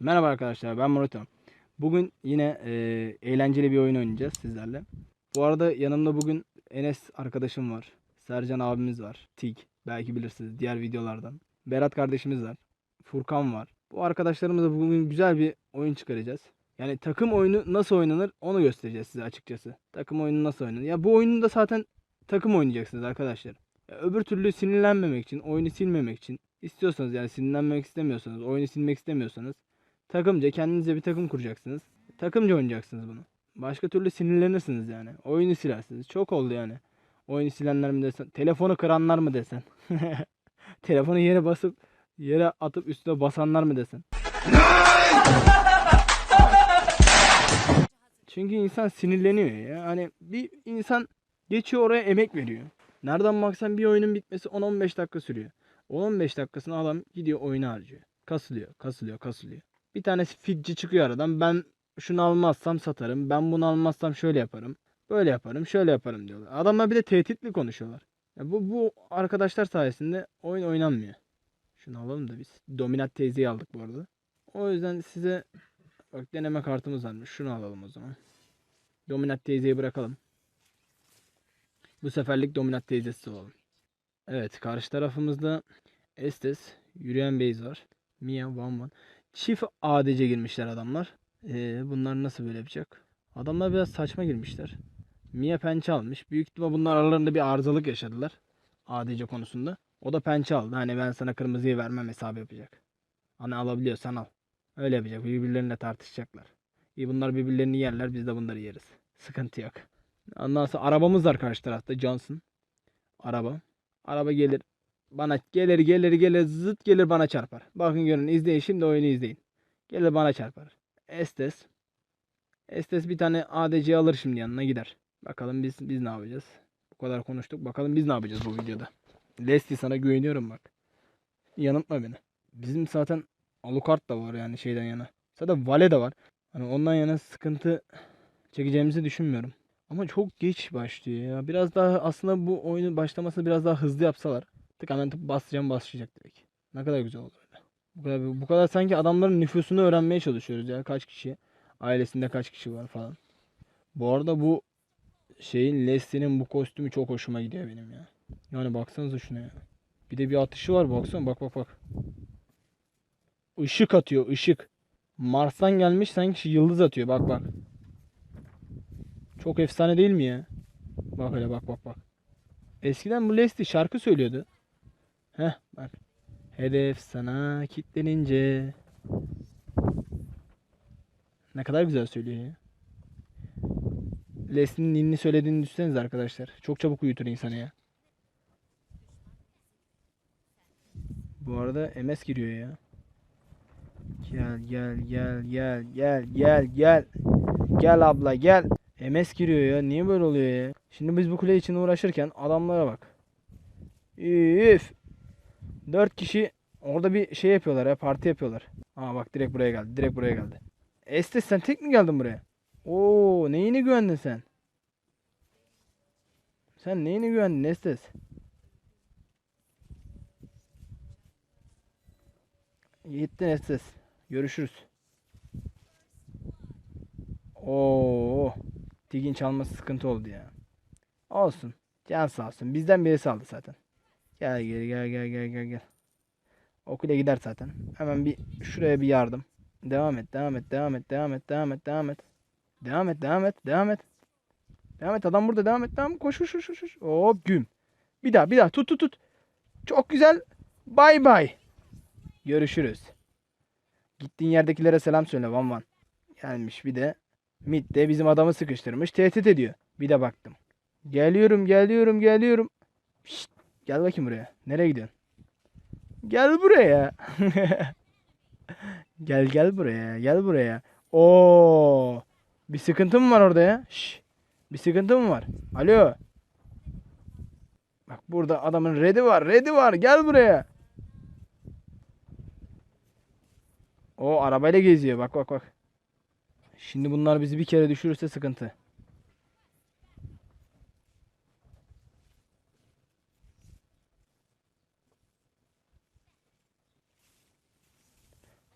Merhaba arkadaşlar ben Murat. Bugün yine e, eğlenceli bir oyun oynayacağız sizlerle. Bu arada yanımda bugün Enes arkadaşım var. Sercan abimiz var. Tig belki bilirsiniz diğer videolardan. Berat kardeşimiz var. Furkan var. Bu arkadaşlarımızla bugün güzel bir oyun çıkaracağız. Yani takım oyunu nasıl oynanır onu göstereceğiz size açıkçası. Takım oyunu nasıl oynanır. Ya bu oyunu da zaten takım oynayacaksınız arkadaşlar. Ya öbür türlü sinirlenmemek için, oyunu silmemek için istiyorsanız yani sinirlenmek istemiyorsanız, oyunu silmek istemiyorsanız takımca kendinize bir takım kuracaksınız. Takımca oynayacaksınız bunu. Başka türlü sinirlenirsiniz yani. Oyunu silersiniz. Çok oldu yani. Oyunu silenler mi desen, telefonu kıranlar mı desen. Telefonu yere basıp yere atıp üstüne basanlar mı desen. Çünkü insan sinirleniyor ya. Hani bir insan geçiyor oraya emek veriyor. Nereden baksan bir oyunun bitmesi 10-15 dakika sürüyor. 10-15 dakikasını adam gidiyor oyunu harcıyor. Kasılıyor, kasılıyor, kasılıyor. Bir tanesi fitçi çıkıyor aradan. Ben şunu almazsam satarım. Ben bunu almazsam şöyle yaparım. Böyle yaparım, şöyle yaparım diyorlar. Adamlar bir de tehditli konuşuyorlar. Ya bu, bu arkadaşlar sayesinde oyun oynanmıyor. Şunu alalım da biz. Dominat teyzeyi aldık bu arada. O yüzden size bak deneme kartımız varmış. Şunu alalım o zaman. Dominat teyzeyi bırakalım. Bu seferlik dominat teyzesi olalım. Evet karşı tarafımızda Estes, yürüyen base var. Mia, Van Van. Çift ADC girmişler adamlar. Ee, bunlar nasıl böyle yapacak? Adamlar biraz saçma girmişler. Mia pençe almış. Büyük ihtimal bunlar aralarında bir arızalık yaşadılar. ADC konusunda. O da pençe aldı. Hani ben sana kırmızıyı vermem hesabı yapacak. Hani alabiliyorsan al. Öyle yapacak. Birbirleriyle tartışacaklar. İyi bunlar birbirlerini yerler. Biz de bunları yeriz. Sıkıntı yok. Ondan sonra arabamız var karşı tarafta. Johnson. Araba. Araba gelir. Bana gelir gelir gelir zıt gelir bana çarpar. Bakın görün izleyin şimdi oyunu izleyin. Gelir bana çarpar. Estes. Estes bir tane ADC alır şimdi yanına gider. Bakalım biz biz ne yapacağız? Bu kadar konuştuk. Bakalım biz ne yapacağız bu videoda. Leslie sana güveniyorum bak. Yanıltma beni. Bizim zaten Alucard da var yani şeyden yana. Zaten Vale de var. Hani ondan yana sıkıntı çekeceğimizi düşünmüyorum. Ama çok geç başlıyor ya. Biraz daha aslında bu oyunun başlamasını biraz daha hızlı yapsalar. Tık hemen tık basacağım başlayacak direkt. Ne kadar güzel olur öyle. Bu kadar, bu kadar sanki adamların nüfusunu öğrenmeye çalışıyoruz ya. Kaç kişi, ailesinde kaç kişi var falan. Bu arada bu şeyin Leslie'nin bu kostümü çok hoşuma gidiyor benim ya. Yani baksanıza şuna ya. Bir de bir atışı var baksana bak bak bak. Işık atıyor ışık. Mars'tan gelmiş sanki yıldız atıyor bak bak. Çok efsane değil mi ya? Bak hele bak bak bak. Eskiden bu Leslie şarkı söylüyordu. Heh bak. Hedef sana kilitlenince. Ne kadar güzel söylüyor ya. Leslie'nin ninni söylediğini düşünseniz arkadaşlar. Çok çabuk uyutur insanı ya. Bu arada MS giriyor ya. Gel gel gel gel gel gel gel. Gel abla gel. MS giriyor ya. Niye böyle oluyor ya? Şimdi biz bu kule için uğraşırken adamlara bak. Üf. Dört kişi orada bir şey yapıyorlar ya. Parti yapıyorlar. Aa bak direkt buraya geldi. Direkt buraya geldi. Estes sen tek mi geldin buraya? Oo neyine güvendin sen? Sen neyine güvendin Estes? Gittin Estes. Görüşürüz. Oo, Tigin çalması sıkıntı oldu ya. Olsun. Can sağ olsun. Bizden birisi aldı zaten. Gel gel gel gel gel gel gel. Okula gider zaten. Hemen bir şuraya bir yardım. Devam et, devam et, devam et, devam et, devam et, devam et. Devam et, devam et, devam et. Devam et adam burada devam et. Devam koş koş koş koş. Hop güm. Bir daha bir daha tut tut tut. Çok güzel. Bay bay. Görüşürüz. Gittiğin yerdekilere selam söyle Van Van. Gelmiş bir de Mid de bizim adamı sıkıştırmış tehdit ediyor. Bir de baktım. Geliyorum geliyorum geliyorum. Şşt, gel bakayım buraya. Nereye gidiyorsun? Gel buraya. gel gel buraya. Gel buraya. Oo. Bir sıkıntı mı var orada ya? Şş, bir sıkıntı mı var? Alo. Bak burada adamın redi var. Redi var. Gel buraya. O arabayla geziyor. Bak bak bak. Şimdi bunlar bizi bir kere düşürürse sıkıntı.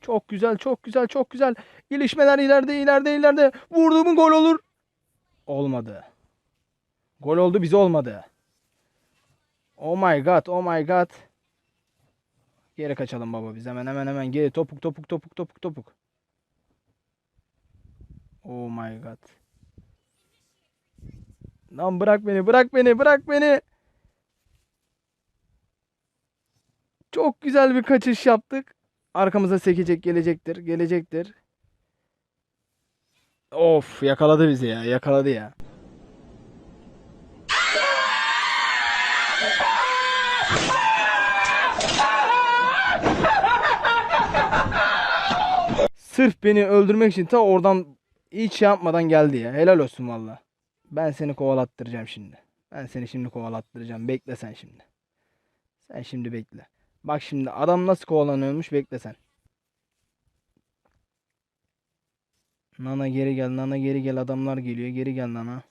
Çok güzel, çok güzel, çok güzel. Gelişmeler ileride, ileride, ileride. Vurdu mu gol olur. Olmadı. Gol oldu bize olmadı. Oh my god, oh my god. Geri kaçalım baba biz hemen hemen hemen geri topuk topuk topuk topuk topuk. Oh my god. Lan bırak beni, bırak beni, bırak beni. Çok güzel bir kaçış yaptık. Arkamıza sekecek, gelecektir, gelecektir. Of, yakaladı bizi ya, yakaladı ya. Sırf beni öldürmek için ta oradan hiç şey yapmadan geldi ya. Helal olsun valla. Ben seni kovalattıracağım şimdi. Ben seni şimdi kovalattıracağım. Bekle sen şimdi. Sen şimdi bekle. Bak şimdi adam nasıl kovalanıyormuş bekle sen. Nana geri gel. Nana geri gel. Adamlar geliyor. Geri gel Nana.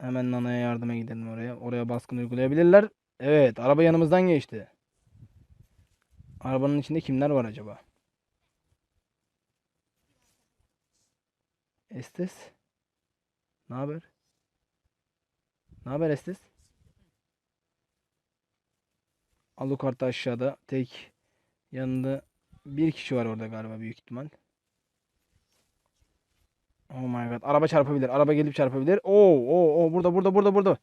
Hemen Nana'ya yardıma gidelim oraya. Oraya baskın uygulayabilirler. Evet. Araba yanımızdan geçti. Arabanın içinde kimler var acaba? Estes. Ne haber? Ne haber Estes? Alucard da aşağıda. Tek yanında bir kişi var orada galiba büyük ihtimal. Oh my god. Araba çarpabilir. Araba gelip çarpabilir. Oo, oo, oo. Burada, burada, burada, burada.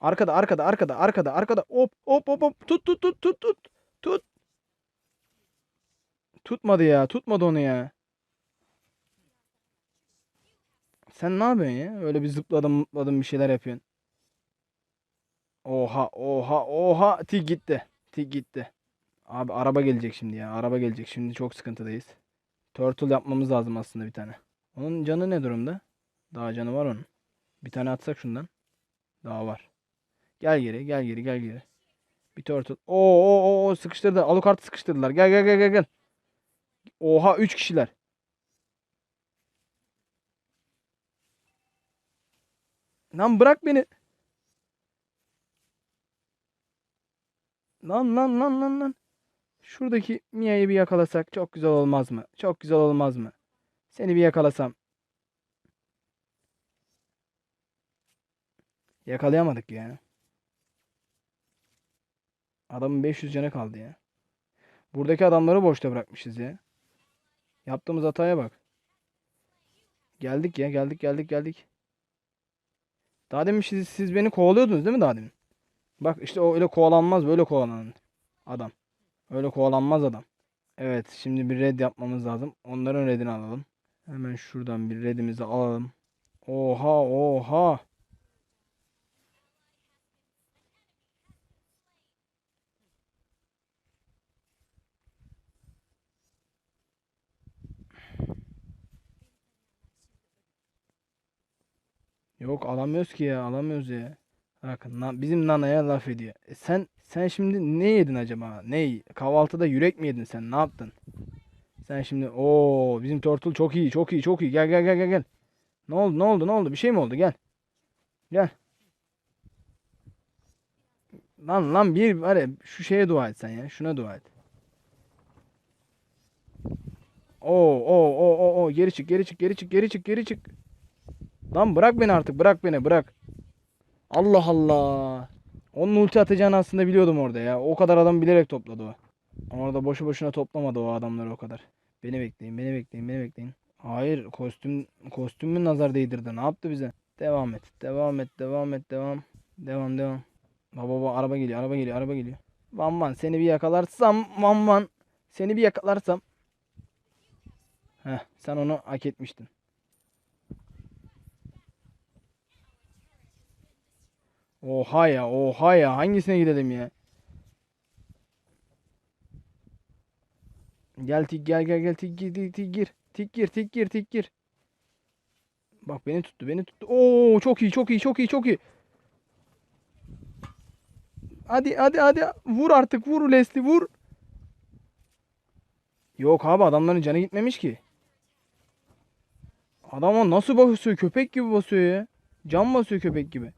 Arkada, arkada, arkada, arkada, arkada. Hop, hop, hop, hop. Tut, tut, tut, tut, tut. Tut. Tutmadı ya. Tutmadı onu ya. Sen ne yapıyorsun ya? Öyle bir zıpladın, mutladın bir şeyler yapıyorsun. Oha, oha, oha. Tik gitti. Tik gitti. Abi araba gelecek şimdi ya. Araba gelecek. Şimdi çok sıkıntıdayız. Turtle yapmamız lazım aslında bir tane. Onun canı ne durumda? Daha canı var onun. Bir tane atsak şundan. Daha var. Gel geri, gel geri, gel geri. Bir turtle. Oo, oo, oo, sıkıştırdı. Alucard'ı sıkıştırdılar. Gel, gel, gel, gel, gel. Oha 3 kişiler. Lan bırak beni. Lan lan lan lan lan. Şuradaki Mia'yı bir yakalasak çok güzel olmaz mı? Çok güzel olmaz mı? Seni bir yakalasam. Yakalayamadık ya. Adamın 500 canı kaldı ya. Buradaki adamları boşta bırakmışız ya. Yaptığımız hataya bak. Geldik ya geldik geldik geldik. Daha demin siz, siz beni kovalıyordunuz değil mi daha demin? Bak işte o öyle kovalanmaz böyle kovalanan adam. Öyle kovalanmaz adam. Evet şimdi bir red yapmamız lazım. Onların redini alalım. Hemen şuradan bir redimizi alalım. Oha oha. Yok alamıyoruz ki ya alamıyoruz ya. Bak na- bizim nanaya laf ediyor. E sen sen şimdi ne yedin acaba? Ne? Kahvaltıda yürek mi yedin sen? Ne yaptın? Sen şimdi o bizim turtle çok iyi çok iyi çok iyi. Gel gel gel gel gel. Ne oldu ne oldu ne oldu? Bir şey mi oldu? Gel. Gel. Lan lan bir var şu şeye dua et sen ya. Şuna dua et. Oo oo oo oo oo geri çık geri çık geri çık geri çık geri çık. Lan bırak beni artık bırak beni bırak. Allah Allah. Onun ulti atacağını aslında biliyordum orada ya. O kadar adam bilerek topladı o. Orada boşu boşuna toplamadı o adamları o kadar. Beni bekleyin, beni bekleyin, beni bekleyin. Hayır, kostüm kostümün nazar değdirdi. Ne yaptı bize? Devam et, devam et, devam et, devam. Devam, devam. Baba baba araba geliyor, araba geliyor, araba geliyor. Van Van seni bir yakalarsam, Van Van seni bir yakalarsam. Heh, sen onu hak etmiştin. Oha ya, oha ya. Hangisine gidelim ya? Gel tik gel gel gel tik gir tik, tik gir. Tik gir tik gir tik gir. Bak beni tuttu beni tuttu. Oo çok iyi çok iyi çok iyi çok iyi. Hadi hadi hadi vur artık vur Leslie vur. Yok abi adamların canı gitmemiş ki. Adama nasıl basıyor köpek gibi basıyor ya. Can basıyor köpek gibi.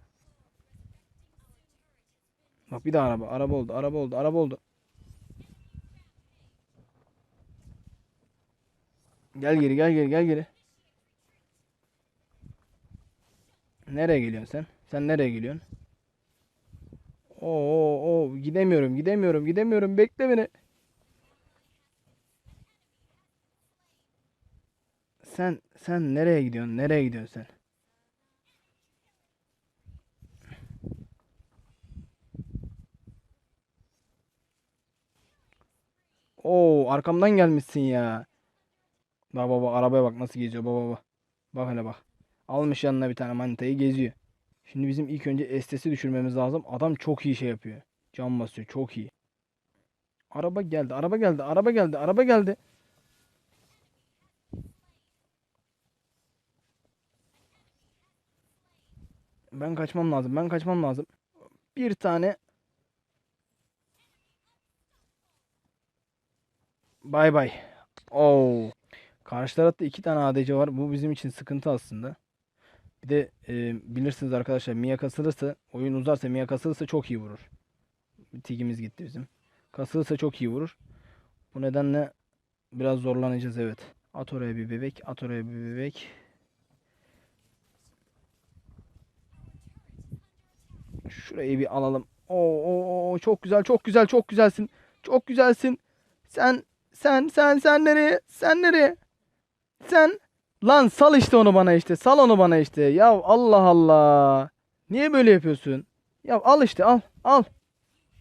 Bak bir daha araba. Araba oldu. Araba oldu. Araba oldu. Gel geri gel geri gel geri. Nereye geliyorsun sen? Sen nereye geliyorsun? Oo, oo gidemiyorum gidemiyorum gidemiyorum bekle beni. Sen sen nereye gidiyorsun? Nereye gidiyorsun sen? Oo arkamdan gelmişsin ya. Bak baba arabaya bak nasıl geziyor baba baba. Bak hele bak. Almış yanına bir tane manitayı geziyor. Şimdi bizim ilk önce STS'i düşürmemiz lazım. Adam çok iyi şey yapıyor. Can basıyor çok iyi. Araba geldi araba geldi araba geldi araba geldi. Ben kaçmam lazım ben kaçmam lazım. Bir tane Bay bay. Oo. Karşı tarafta iki tane ADC var. Bu bizim için sıkıntı aslında. Bir de e, bilirsiniz arkadaşlar Mia kasılırsa oyun uzarsa Mia kasılırsa çok iyi vurur. Tigimiz gitti bizim. Kasılırsa çok iyi vurur. Bu nedenle biraz zorlanacağız evet. At oraya bir bebek. At oraya bir bebek. Şurayı bir alalım. Oo, oo, çok güzel çok güzel çok güzelsin. Çok güzelsin. Sen sen sen sen nereye? Sen nereye? Sen lan sal işte onu bana işte. Sal onu bana işte. Ya Allah Allah. Niye böyle yapıyorsun? Ya al işte al al.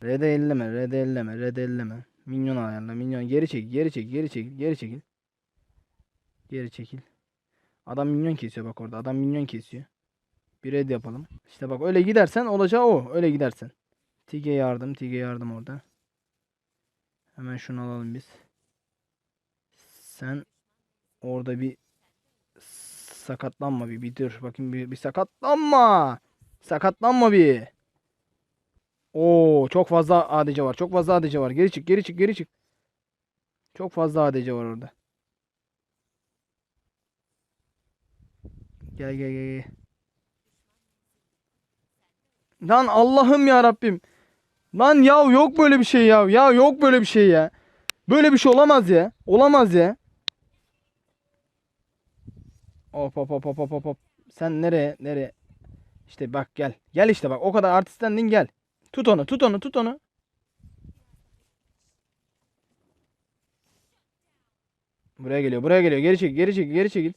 Red elleme, red elleme, red elleme. Minyon ayarla, minyon. Geri çekil, geri çekil, geri çekil, geri çekil. Geri çekil. Adam minyon kesiyor bak orada. Adam minyon kesiyor. Bir red yapalım. İşte bak öyle gidersen olacağı o. Öyle gidersen. Tige yardım, Tige yardım orada. Hemen şunu alalım biz. Sen orada bir sakatlanma bir, bir dur. Bakayım bir, bir sakatlanma. Sakatlanma bir. Oo çok fazla ADC var. Çok fazla ADC var. Geri çık, geri çık, geri çık. Çok fazla ADC var orada. Gel gel gel. Lan Allah'ım ya Rabbim. Lan ya yok böyle bir şey ya. Ya yok böyle bir şey ya. Böyle bir şey olamaz ya. Olamaz ya. Hop hop hop hop hop hop. Sen nereye nereye? İşte bak gel. Gel işte bak o kadar artistlendin gel. Tut onu tut onu tut onu. Buraya geliyor buraya geliyor. Geri çekil geri çekil geri çekil.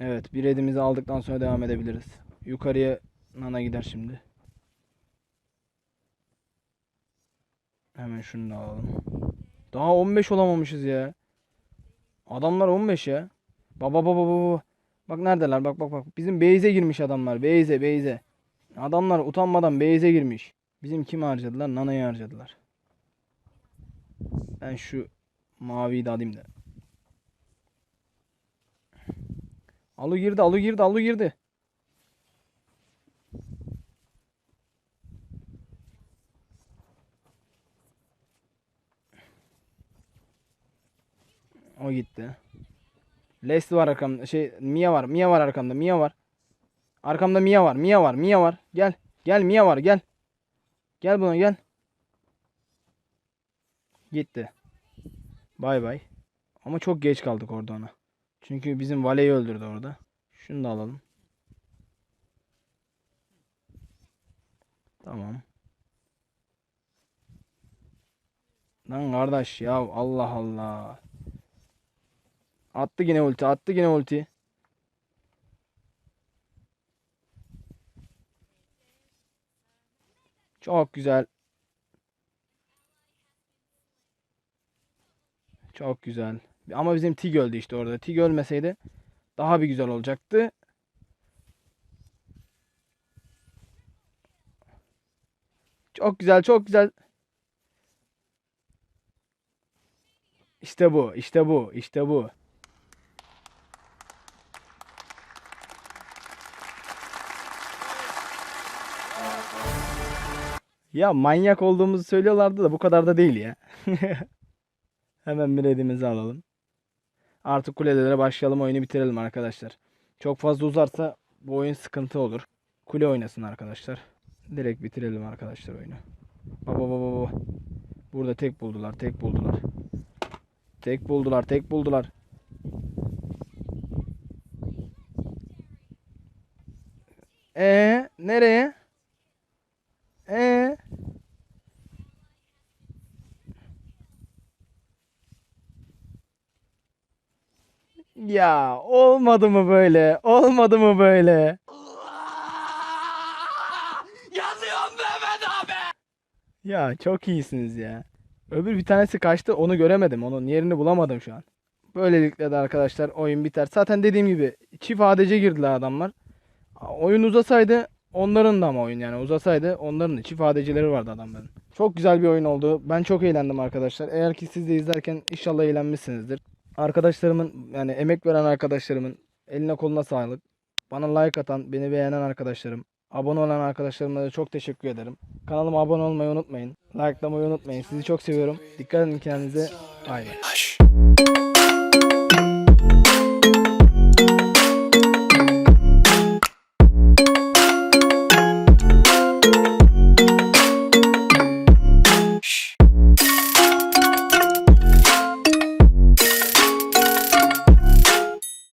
Evet bir edimizi aldıktan sonra devam edebiliriz. Yukarıya Nana gider şimdi. Hemen şunu da alalım. Daha 15 olamamışız ya. Adamlar 15 ya. Baba baba baba. Bak neredeler? Bak bak bak. Bizim base'e girmiş adamlar. Base'e base'e. Adamlar utanmadan base'e girmiş. Bizim kimi harcadılar? Nana'yı harcadılar. Ben şu maviyi de alayım da. Alu girdi, alu girdi, alu girdi. O gitti. Leslie var arkamda. Şey Mia var. Mia var arkamda. Mia var. Arkamda Mia var. Mia var. Mia var. Gel. Gel Mia var. Gel. Gel buna gel. Gitti. Bay bay. Ama çok geç kaldık orada ona. Çünkü bizim Vale'yi öldürdü orada. Şunu da alalım. Tamam. Lan kardeş ya Allah Allah. Attı yine ulti, attı yine ulti. Çok güzel. Çok güzel. Ama bizim Tig öldü işte orada. Tig ölmeseydi daha bir güzel olacaktı. Çok güzel, çok güzel. İşte bu, işte bu, işte bu. Ya manyak olduğumuzu söylüyorlardı da bu kadar da değil ya. Hemen bir biredimizi alalım. Artık kulelere başlayalım oyunu bitirelim arkadaşlar. Çok fazla uzarsa bu oyun sıkıntı olur. Kule oynasın arkadaşlar. Direkt bitirelim arkadaşlar oyunu. Baba baba baba. Burada tek buldular, tek buldular. Tek buldular, tek buldular. Ee nereye? Ee Ya olmadı mı böyle? Olmadı mı böyle? Yazıyorum Mehmet abi. Ya çok iyisiniz ya. Öbür bir tanesi kaçtı onu göremedim. Onun yerini bulamadım şu an. Böylelikle de arkadaşlar oyun biter. Zaten dediğim gibi çift ADC girdiler adamlar. Oyun uzasaydı onların da ama oyun yani uzasaydı onların da çift ADC'leri vardı adamların. Çok güzel bir oyun oldu. Ben çok eğlendim arkadaşlar. Eğer ki siz de izlerken inşallah eğlenmişsinizdir. Arkadaşlarımın yani emek veren arkadaşlarımın eline koluna sağlık. Bana like atan, beni beğenen arkadaşlarım, abone olan arkadaşlarıma da çok teşekkür ederim. Kanalıma abone olmayı unutmayın. Likelamayı unutmayın. Sizi çok seviyorum. Dikkat edin kendinize. Hush.